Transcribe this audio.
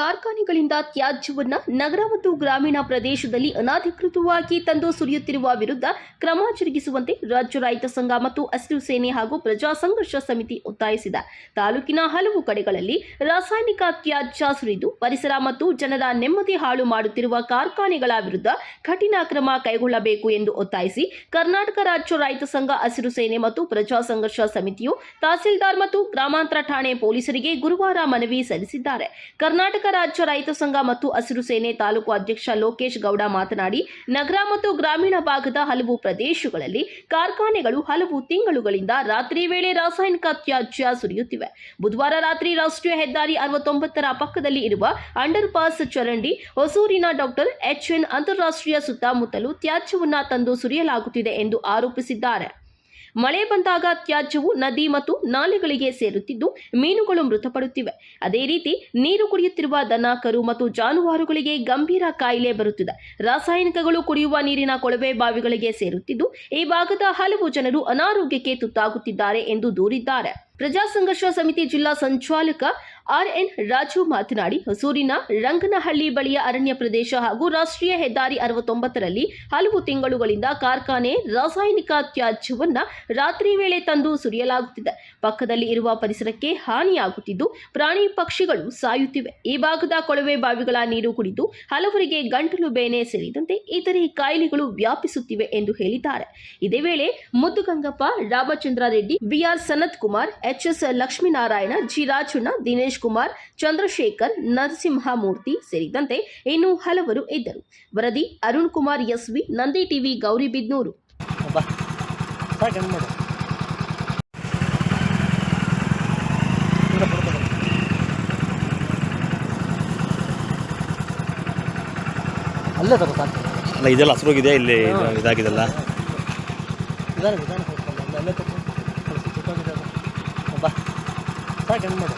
ಕಾರ್ಖಾನೆಗಳಿಂದ ತ್ಯಾಜ್ಯವನ್ನ ನಗರ ಮತ್ತು ಗ್ರಾಮೀಣ ಪ್ರದೇಶದಲ್ಲಿ ಅನಧಿಕೃತವಾಗಿ ತಂದು ಸುರಿಯುತ್ತಿರುವ ವಿರುದ್ಧ ಕ್ರಮ ಜರುಗಿಸುವಂತೆ ರಾಜ್ಯ ರೈತ ಸಂಘ ಮತ್ತು ಹಸಿರು ಸೇನೆ ಹಾಗೂ ಪ್ರಜಾ ಸಂಘರ್ಷ ಸಮಿತಿ ಒತ್ತಾಯಿಸಿದ. ತಾಲೂಕಿನ ಹಲವು ಕಡೆಗಳಲ್ಲಿ ರಾಸಾಯನಿಕ ತ್ಯಾಜ್ಯ ಸುರಿದು ಪರಿಸರ ಮತ್ತು ಜನರ ನೆಮ್ಮದಿ ಹಾಳು ಮಾಡುತ್ತಿರುವ ಕಾರ್ಖಾನೆಗಳ ವಿರುದ್ಧ ಕಠಿಣ ಕ್ರಮ ಕೈಗೊಳ್ಳಬೇಕು ಎಂದು ಒತ್ತಾಯಿಸಿ, ಕರ್ನಾಟಕ ರಾಜ್ಯ ರೈತ ಸಂಘ, ಹಸಿರು ಸೇನೆ ಮತ್ತು ಪ್ರಜಾ ಸಂಘರ್ಷ ಸಮಿತಿಯು ತಹಸೀಲ್ದಾರ್ ಮತ್ತು ಗ್ರಾಮಾಂತರ ಠಾಣೆ ಪೊಲೀಸರಿಗೆ ಗುರುವಾರ ಮನವಿ ಸಲ್ಲಿಸಿದ್ದಾರೆ. ಕರ್ನಾಟಕ ರಾಜ್ಯ ರೈತ ಸಂಘ ಮತ್ತು ಹಸಿರು ಸೇನೆ ತಾಲೂಕು ಅಧ್ಯಕ್ಷ ಲೋಕೇಶ್ ಗೌಡ ಮಾತನಾಡಿ, ನಗರ ಮತ್ತು ಗ್ರಾಮೀಣ ಭಾಗದ ಹಲವು ಪ್ರದೇಶಗಳಲ್ಲಿ ಕಾರ್ಖಾನೆಗಳು ಹಲವು ತಿಂಗಳುಗಳಿಂದ ರಾತ್ರಿ ವೇಳೆ ರಾಸಾಯನಿಕ ತ್ಯಾಜ್ಯ ಸುರಿಯುತ್ತಿವೆ. ಬುಧವಾರ ರಾತ್ರಿ ರಾಷ್ಟ್ರೀಯ ಹೆದ್ದಾರಿ ಅರವತ್ತೊಂಬತ್ತರ ಪಕ್ಕದಲ್ಲಿ ಇರುವ ಅಂಡರ್ ಪಾಸ್ ಚರಂಡಿ, ಹೊಸೂರಿನ ಡಾಕ್ಟರ್ ಎಚ್ಎನ್ ಅಂತಾರಾಷ್ಟ್ರೀಯ ಸುತ್ತಮುತ್ತಲು ತ್ಯಾಜ್ಯವನ್ನು ತಂದು ಸುರಿಯಲಾಗುತ್ತಿದೆ ಎಂದು ಆರೋಪಿಸಿದ್ದಾರೆ. ಮಳೆ ಬಂದಾಗ ತ್ಯಾಜ್ಯವು ನದಿ ಮತ್ತು ನಾಲೆಗಳಿಗೆ ಸೇರುತ್ತಿದ್ದು ಮೀನುಗಳು ಮೃತಪಡುತ್ತಿವೆ. ಅದೇ ರೀತಿ ನೀರು ಕುಡಿಯುತ್ತಿರುವ ದನ ಕರು ಮತ್ತು ಜಾನುವಾರುಗಳಿಗೆ ಗಂಭೀರ ಕಾಯಿಲೆ ಬರುತ್ತಿದೆ. ರಾಸಾಯನಿಕಗಳು ಕುಡಿಯುವ ನೀರಿನ ಕೊಳವೆ ಬಾವಿಗಳಿಗೆ ಸೇರುತ್ತಿದ್ದು, ಈ ಭಾಗದ ಹಲವು ಜನರು ಅನಾರೋಗ್ಯಕ್ಕೆ ತುತ್ತಾಗುತ್ತಿದ್ದಾರೆ ಎಂದು ದೂರಿದ್ದಾರೆ. ಪ್ರಜಾ ಸಂಘರ್ಷ ಸಮಿತಿ ಜಿಲ್ಲಾ ಸಂಚಾಲಕ ಆರ್ಎನ್ ರಾಜು ಮಾತನಾಡಿ, ಹೊಸೂರಿನ ರಂಗನಹಳ್ಳಿ ಬಳಿಯ ಅರಣ್ಯ ಪ್ರದೇಶ ಹಾಗೂ ರಾಷ್ಟ್ರೀಯ ಹೆದ್ದಾರಿ ಅರವತ್ತೊಂಬತ್ತರಲ್ಲಿ ಹಲವು ತಿಂಗಳುಗಳಿಂದ ಕಾರ್ಖಾನೆ ರಾಸಾಯನಿಕ ತ್ಯಾಜ್ಯವನ್ನು ರಾತ್ರಿ ವೇಳೆ ತಂದು ಸುರಿಯಲಾಗುತ್ತಿದೆ. ಪಕ್ಕದಲ್ಲಿ ಇರುವ ಪರಿಸರಕ್ಕೆ ಹಾನಿಯಾಗುತ್ತಿದ್ದು, ಪ್ರಾಣಿ ಪಕ್ಷಿಗಳು ಸಾಯುತ್ತಿವೆ. ಈ ಭಾಗದ ಕೊಳವೆ ಬಾವಿಗಳ ನೀರು ಕುಡಿದು ಹಲವರಿಗೆ ಗಂಟಲು ಬೇನೆ ಸೇರಿದಂತೆ ಇತರೆ ಕಾಯಿಲೆಗಳು ವ್ಯಾಪಿಸುತ್ತಿವೆ ಎಂದು ಹೇಳಿದ್ದಾರೆ. ಇದೇ ವೇಳೆ Muddugangappa Ramachandra Reddy B R Sanath Kumar H S Lakshminarayana G Rajanna Dinesh Kumar Chandrashekar Narasimhamurthy ಸೇರಿದಂತೆ ಇನ್ನೂ ಹಲವರು ಇದ್ದರು. ವರದಿ Arun Kumar S V Nandi TV Gauribidanur ಅಲ್ಲೇ ಅಲ್ಲ ಇದೆಲ್ಲ ಹಸ್ರೋಗಿದೆ ಇಲ್ಲಿ ಇದಾಗಿದೆಲ್ಲ. ಬಾ ಸಾಕು ಹೆಂಗೆ ಮಾಡು